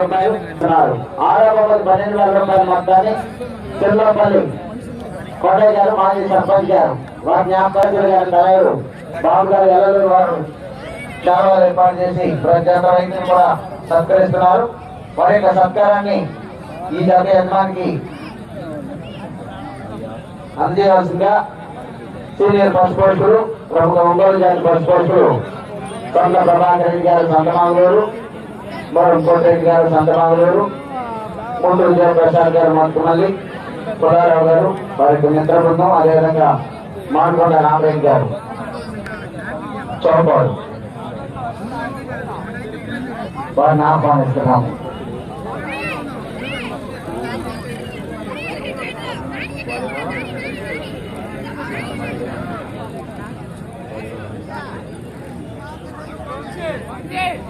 రూపాయలు పన్నెండు వేల రూపాయల మొత్తాన్ని చిల్లపల్లి కోటయ్య గారు మాజీ సర్పంచ్ గారు వారి జ్ఞాపకాలు గారి తనయుడు బాబు గారు ఎల్లలు వారు చాలా ఏర్పాటు చేసి ప్రజల రైతులు కూడా సత్కరిస్తున్నారు. వారి యొక్క సత్కారాన్ని ఈ జత యజమానికి అందజేయవలసిందిగా సీనియర్ పశు పోషకులు ప్రముఖ ఒంగోలు జాతి పశు పోషకులు కొండ ప్రభాకర్ రెడ్డి గారు సంతమాంగూరు కోటరెడ్డి గారు సంతమాంగూరు ముందు జయప్రసాద్ గారు మొత్తమల్లి పుల్లారావు గారు వారికి మిత్ర బృందం అదేవిధంగా మాడుకొండ రామరెడ్డి గారు. చౌపాడు వారిని ఆహ్వానిస్తున్నాము. Yeah.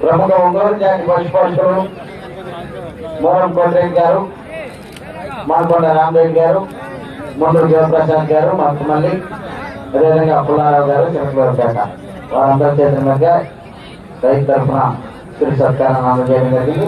ప్రముఖ ఒంగోలు జాతి పశు పోషకులు మోహన్ కోటరెడ్డి గారు మాకొండ రామరెడ్డి గారు ముందు శివప్రసాద్ గారు మల్లి అదేవిధంగా పుల్లారావు గారు చిన్నపేట వారందరి చేతుల మధ్య రైతు తరఫున శ్రీ సత్కారం అందజేయడం జరిగింది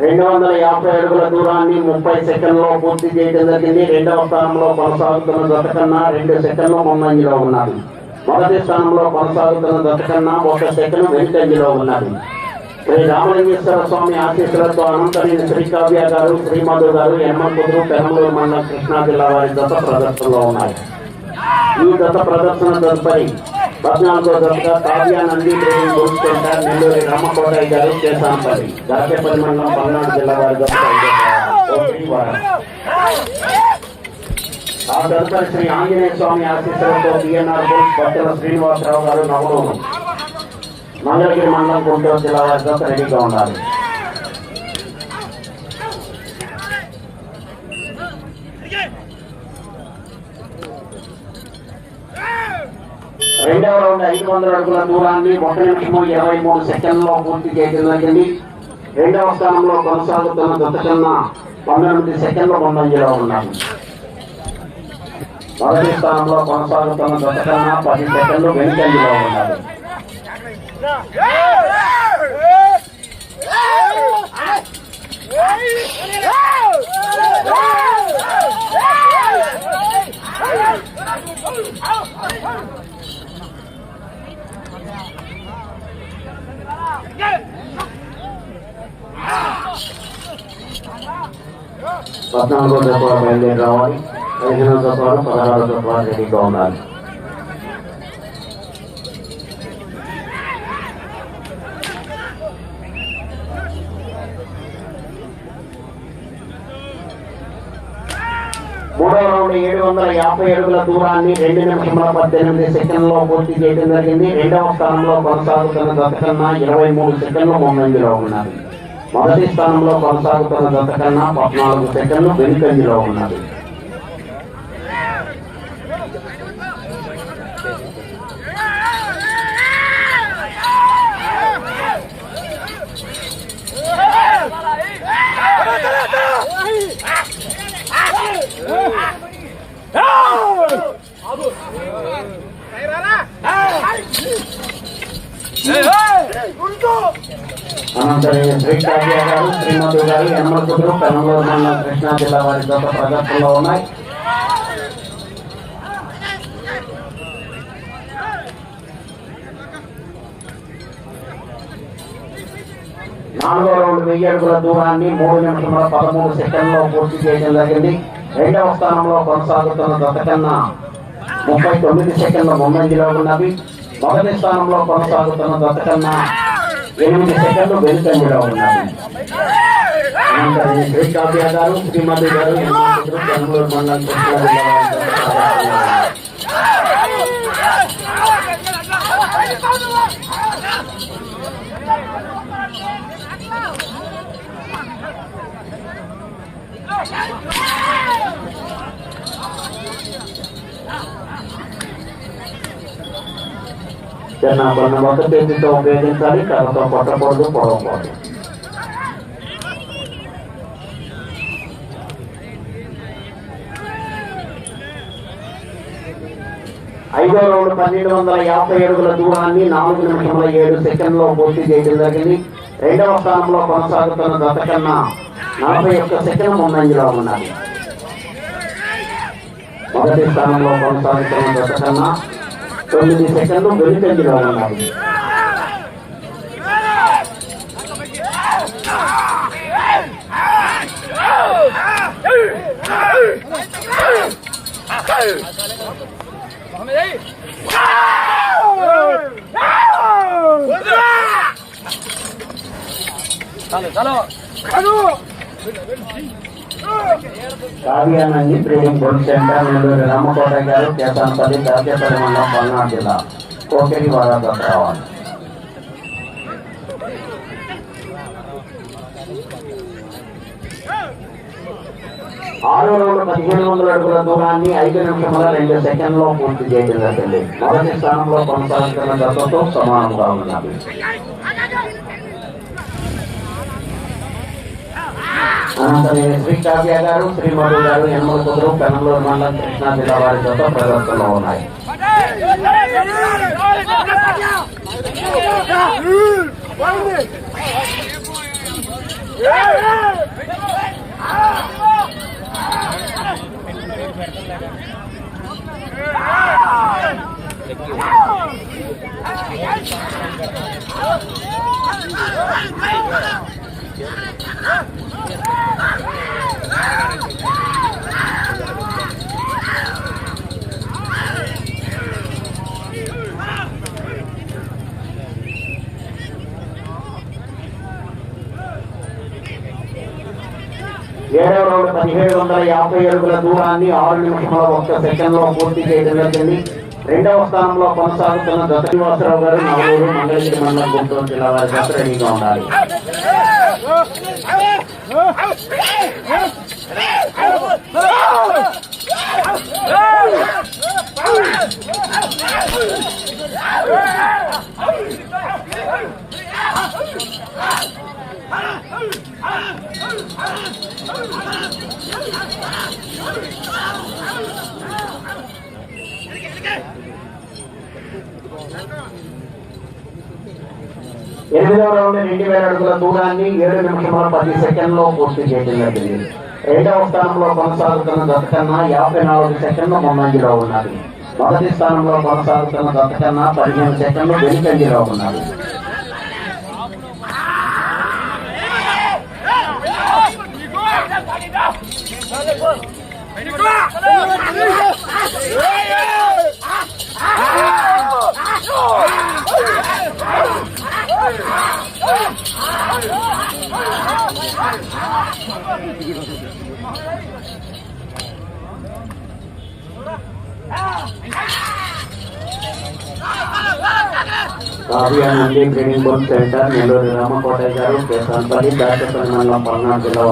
రెండు వందల యాభై అడుగుల దూరాన్ని ముప్పై సెకండ్లో పూర్తి చేయడం జరిగింది. రెండవ స్థానంలో కొనసాగుతున్న జత కన్నా రెండు సెకండ్లు ముందంజలో ఉన్నారు మొదటి స్థానంలో కొనసాగుతున్న జత కన్నా ఒక సెకండ్ వెనుకంజలో ఉన్నారు శ్రీ రామలింగేశ్వర స్వామి ఆశీస్సులతో అనంతమైన శ్రీకావ్య గారు శ్రీమధు గారు ఎమ్మకుదురు పెరంబూరు మండలం కృష్ణా జిల్లా వారి దశ ప్రదర్శనలో ఉన్నాయి ఈ దశ ప్రదర్శన తదుపరి పద్నాలుగో దశగా కావ్య నంది ట్రైనింగ్ నెల్లూరి రామకోటయ్య గారు చేశాంపల్లి దాచేపల్లి మండలం పల్నాడు జిల్లా వారి దశ ఆ తదుపరి శ్రీ ఆంజనేయ స్వామి ఆశీస్సులతో బిఎన్ఆర్ బట్టల శ్రీనివాసరావు గారు నవలూరు మంగళగిరి మండలం గుంటూరు జిల్లా వారితో రెడీగా ఉండాలి. రెండవ రౌండ్ ఐదు వందల అడుగుల దూరాన్ని ఒక నిమిషము ఇరవై మూడు సెకండ్లో పూర్తి చేయడం జరిగింది. రెండవ స్థానంలో కొనసాగుతున్న దత్త పంతొమ్మిది సెకండ్ల ముందంజలో ఉన్నాడు. మొదటి స్థానంలో కొనసాగుతున్న దత్త పది సెకండ్లు వెనుకంజలో ఉన్నారు పద్నాలుగో దశలో బయలుదేరి రావాలి పదిహేనో దశలో పదహారో దశలో రెడీగా ఉండాలి మూడో రౌండ్ ఏడు వందల యాభై అడుగుల దూరాన్ని రెండు నిమిషముల పద్దెనిమిది సెకండ్లో పూర్తి చేయడం జరిగింది. రెండవ స్థానంలో కొనసాగుతున్న దశ కన్నా ఇరవై మూడు సెకండ్లు ముందంజలో ఉన్నారు. మొదటి స్థానంలో కొనసాగుతున్న దశ కన్నా పద్నాలుగు సెకండ్లు వెనుకంజలో ఉన్నది అనంతరం శ్రీ కావ్య గారు శ్రీమతి గారు ఎమ్మకుదురు పెనంగూరు మండలం కృష్ణా జిల్లా వారి గత ప్రదర్శనలో ఉన్నాయి నాలుగో రౌండ్ వెయ్యి అడుగుల దూరాన్ని మూడు నిమిషముల పదమూడు సెకండ్లో పూర్తి చేయడం జరిగింది. రెండవ స్థానంలో కొనసాగుతున్న గత కన్నా ముప్పై తొమ్మిది సెకండ్ల ముందంజలో ఉన్నది. మొదటి స్థానంలో కొనసాగుతున్న దశ కన్నా ఎనిమిది సెకండ్లు వెనుకంజలో ఉన్నారు అనంతరం గారు శ్రీమతి గారు బెంగళూరు మండలం కృష్ణా జిల్లా వారి దశ ప్రదర్శనలో ఉన్నాయి. చిన్న మన మొదటి చేతితో ఉపయోగించాలి కర్రతో కొట్టకూడదు పొడవకూడదు ఐదో రౌండ్ పన్నెండు వందల యాభై అడుగుల దూరాన్ని నాలుగు నిమిషముల ఏడు సెకండ్లో పూర్తి చేయడం జరిగింది. రెండవ స్థానంలో కొనసాగుతున్న దశ కన్నా నలభై ఒక్క సెకండ్ ముందంజలో ఉన్నది. మొదటి స్థానంలో కొనసాగుతున్న దశ కన్నా తొమ్మిది సెకండ్లు వెనుకంజలో ఉన్నది Kavyanandi trading board center Nellore Ramakota garu Kesampalli Dachepalli మండలం పల్నాడు జిల్లా కోకేరి వారాతో రావాలి ఆరు రౌండ్ పదిహేను వందల అడుగుల దూరాన్ని ఐదు నిమిషముల రెండు సెకండ్లో పూర్తి చేయడం జరిగింది. మొదటి స్థానంలో కొనసాగుతున్న దశతో సమానంగా ఉన్నది అనంతరం శ్రీ కావ్య గారు శ్రీమధు గారు యనమల కుదురు పెనంలో మండలం కృష్ణా జిల్లా వారి ప్రదర్శనలో ఉన్నాయి Ah! ఏడవ రౌండ్ పదిహేడు వందల యాభై అడుగుల దూరాన్ని ఆరు నిమిషంలో ఒక్క సెకండ్లో పూర్తి చేయడం జరిగింది. రెండవ స్థానంలో కొనసాగుతున్న దత్త శ్రీనివాసరావు గారు నవూరు మంగళగిరి మండలం గుంటూరు జిల్లా వారి జాతర ఉండాలి. ఉండాలి ఎనిమిదవ రౌండ్ రెండు వేల అడుగుల దూరాన్ని ఏడు నిమిషముల పది సెకండ్లో పూర్తి చేయడం జరిగింది. రెండవ స్థానంలో కొనసాగుతున్న దత్త కన్నా యాభై నాలుగు సెకండ్లు ముందంజలో ఉన్నది మొదటి స్థానంలో కొనసాగుతున్న దత్త కన్నా పదిహేను సెకండ్లు వెనుకంజలో ఉన్నది Oh! నుండి training board center Nellore Ramakotayya garu Kesanpalli Dachepalli మండలం పల్నాడు జిల్లా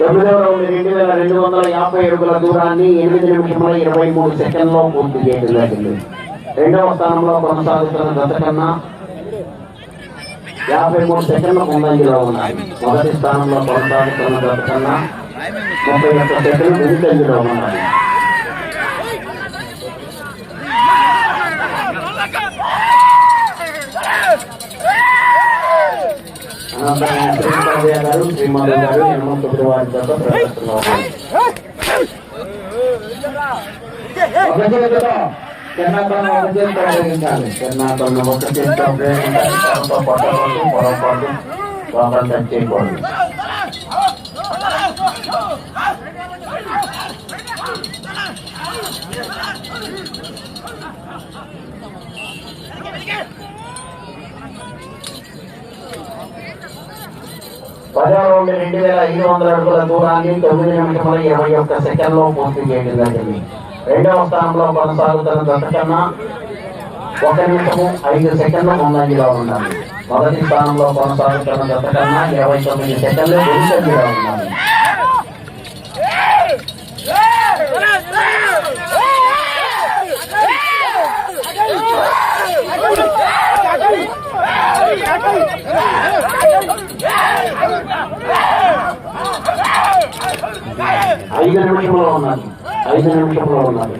రెండు వేల రెండు వందల యాభై అడుగుల దూరాన్ని ఎనిమిది నిమిషముల ఇరవై మూడు సెకండ్లో పూర్తి చేయడం జరిగింది. రెండవ స్థానంలో కొనసాగుతున్న గత కన్నా యాభై మూడు సెకండ్ల ముందంజలో ఉన్నాయి. మొదటి స్థానంలో కొనసాగుతున్న గత కన్నా ముప్పై ఒక్క సెకండ్లు ముందంజలో ఉన్నాయి. అనంతరం శ్రీకావ్య గారు శ్రీమాధవ్ గారు చేత ఒక ఒక పొరపాటు లోపల చేయకూడదు పదవ రెండు వేల ఐదు వందల అడుగుల దూరాన్ని తొమ్మిది నిమిషముల ఇరవై ఒక్క సెకండ్లో పూర్తి చేయడం జరిగింది రెండవ స్థానంలో కొనసాగుతున్న దశ కన్నా ఒక నిమిషము ఐదు సెకండ్ల ముందంజలో ఉండాలి మొదటి స్థానంలో కొనసాగుతున్న దశ కన్నా ఇరవై తొమ్మిది సెకండ్లు వెనుకంజలో ఉండాలి ఐదు నిమిషంలో ఉన్నాను ఐదు నిమిషంలో ఉన్నాను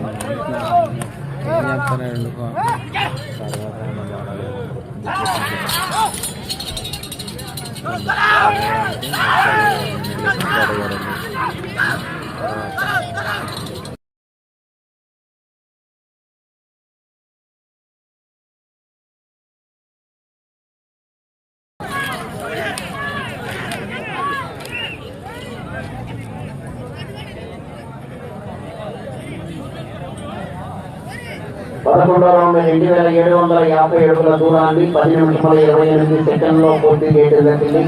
ఉన్నది పదకొండవ రౌండ్ రెండు వేల ఏడు వందల యాభై అడుగుల దూరాన్ని పది నిమిషముల ఇరవై ఎనిమిది సెకండ్లో పూర్తి చేయడం జరిగింది.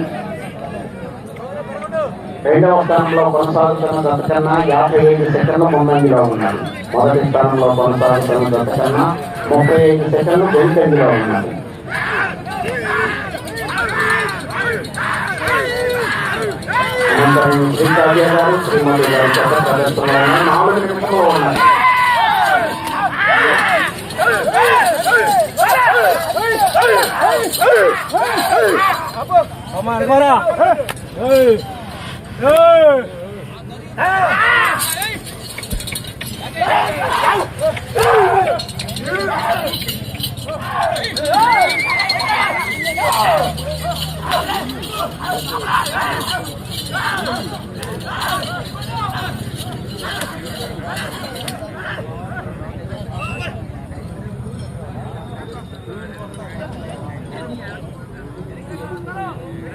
రెండవ స్థానంలో కొనసాగుతున్న దశ యాభై ఐదు సెకండ్లు ముందంజలో ఉన్నారు మొదటి స్థానంలో కొనసాగుతున్న దశ ముప్పై ఐదు సెకండ్లు వెనుకంజలో ఉన్నారు అనంతరం గారు కావ్య గారు శ్రీమతి గారి చేత ప్రదర్శనలో నాలుగు నిమిషంలో ఉన్నారు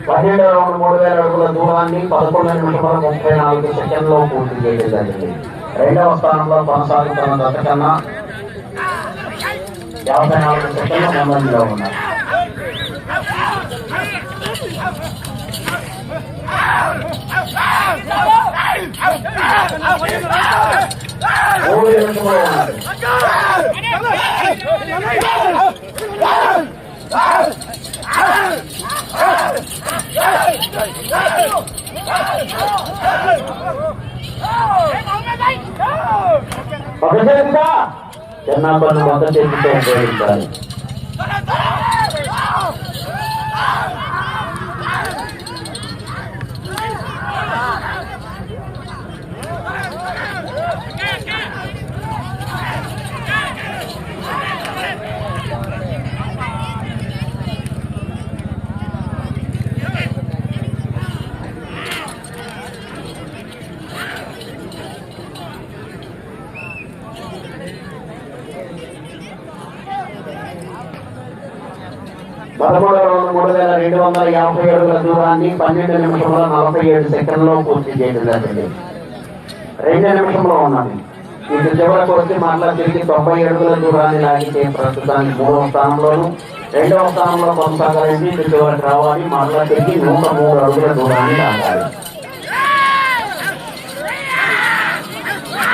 పన్నెండు రౌండ్ మూడు వేల అడుగుల దూరాన్ని పదకొండు నిమిషముల ముప్పై నాలుగు సెకండ్లో పూర్తి చేయడం జరిగింది. రెండవ స్థానంలో కొనసాగుతున్న గత కన్నా యాభై నాలుగు సెకండ్ల ముందంలో ఉన్నారు. మూడు నిమిషములు ఉన్నారు ఒక చేతిగా చిన్నప్పటి కొత్త చేతితో ఉపయోగించాలి పదమూడు రెండు మూడు వేల రెండు వందల యాభై ఏడుల దూరాన్ని పన్నెండు నిమిషంలో నలభై ఏడు సెకండ్లో పూర్తి చేయడం జరిగింది రెండు నిమిషంలో ఉన్నది ఇది చివరకు వచ్చి మరలా తిరిగి తొంభై అడుగుల దూరాన్ని లాగితే ప్రస్తుతానికి మూడవ స్థానంలోను రెండవ స్థానంలో కొనసాగాలంటే ఇది చివరికి రావాలి. మరలా తిరిగి నూట మూడు అడుగుల దూరాన్ని లాగాలి.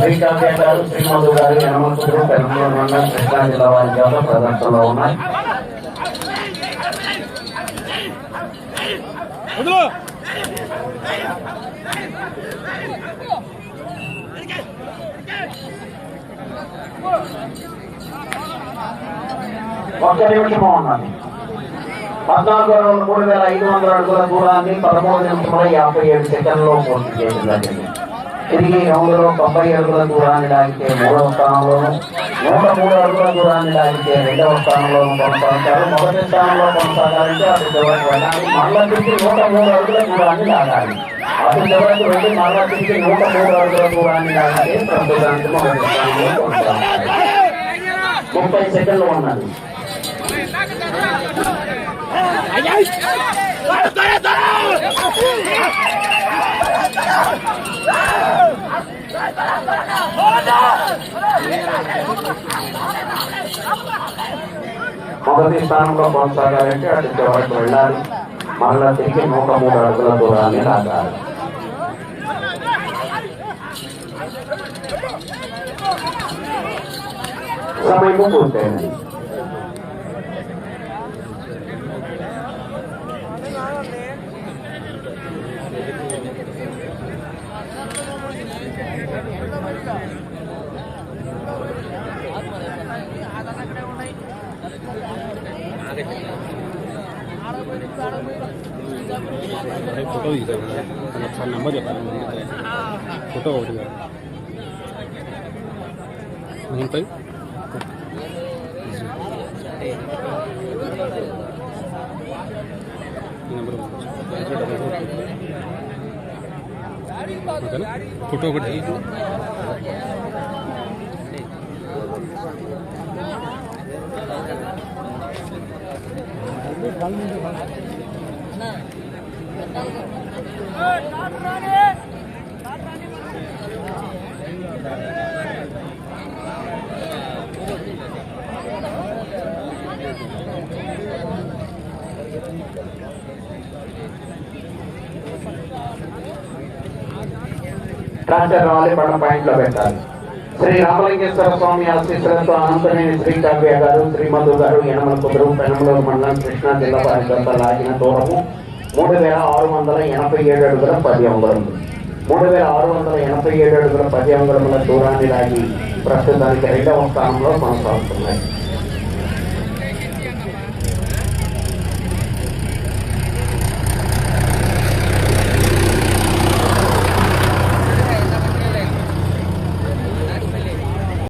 శ్రీకాంత్ గారు శ్రీమంతు గారు మండలం కృష్ణా జిల్లా వారి చేత ప్రదర్శనలో ఉన్నాయి ఒక్క నిమిషం ఉన్నది పద్నాలుగు రెండు మూడు వేల ఐదు వందల అడుగుల దూరాన్ని పదమూడు నిమిషముల యాభై ఏడు సెకండ్లో పూర్తి చేయడం జరిగింది. తిరిగి రౌండ్లో తొంభై అడుగుల దూరాన్ని లాగితే మూడవ స్థానంలోను నూట మూడు అడుగుల దూరాన్ని లాగితే రెండవ స్థానంలోను కొనసాగుతారు మొదటి స్థానంలో కొనసాగాలంటే అటు చివరికి వెళ్ళాలి. మళ్ళా తిరిగి నూట మూడు అడుగుల దూరాన్ని లాగాలి. అటు చివరికి వెళ్ళి మళ్ళా తిరిగి నూట మూడు అడుగుల దూరాన్ని లాగితే ప్రస్తుతానికి మొదటి స్థానంలో కొనసాగాలి ముప్పై సెకండ్లు ఉన్నది. మొదటి స్థానంలో కొనసాగాలంటే అటు చివరికి వెళ్ళాలి మరలా తిరిగి నూట మూడు అడుగుల దూరాన్ని లాగాలి సమయము పూర్తయింది అరే ఫోటో తీసాను తను ఒకసారి నెంబర్ చెప్పాను ఫోటో ఒకటి కాదు నైన్ ఫైవ్ ఈ నెంబర్ ఓకేనా ఫోటో ఒకటి ట్రాక్టర్ రావాలి పడ పాయింట్లో పెట్టాలి. శ్రీ రామలింగేశ్వర స్వామి ఆశీస్సులతో అనంతనేని శ్రీ కావ్య గారు శ్రీమధు గారు యనమల కుదురు పెనమలూరు మండలం కృష్ణా జిల్లా వారి లాగిన దూరము మూడు వేల ఆరు వందల ఎనభై ఏడు అడుగుల పది అంగుళములు మూడు వేల ఆరు వందల ఎనభై ఏడు అడుగుల పది అంగుళముల దూరాన్ని లాగి ప్రస్తుతానికి రెండవ స్థానంలో కొనసాగుతున్నాయి